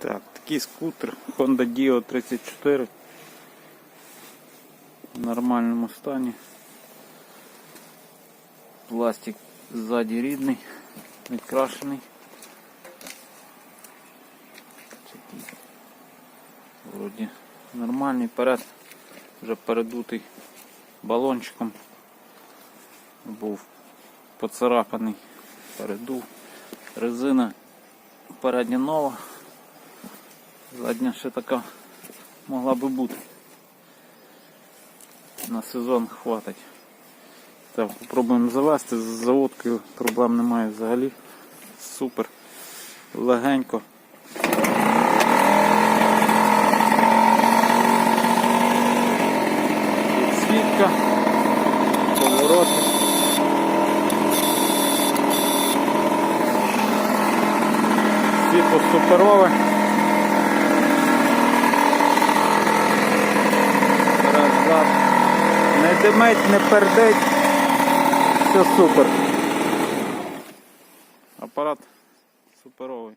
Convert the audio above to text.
Так, такий скутер Honda Dio 34 в нормальному стані. Пластик ззаді рідний, не крашений. Такий, Вроді нормальний перед, вже передутий балончиком. Був поцарапаний, передув. Резина передня нова. Задня ще така могла би бути. На сезон хватить. Так, попробуємо завести. З заводкою проблем немає взагалі. Супер. Легенько. Підсвітка, повороти. Світло суперове. Не димить, не пердить. Все супер. Апарат суперовий.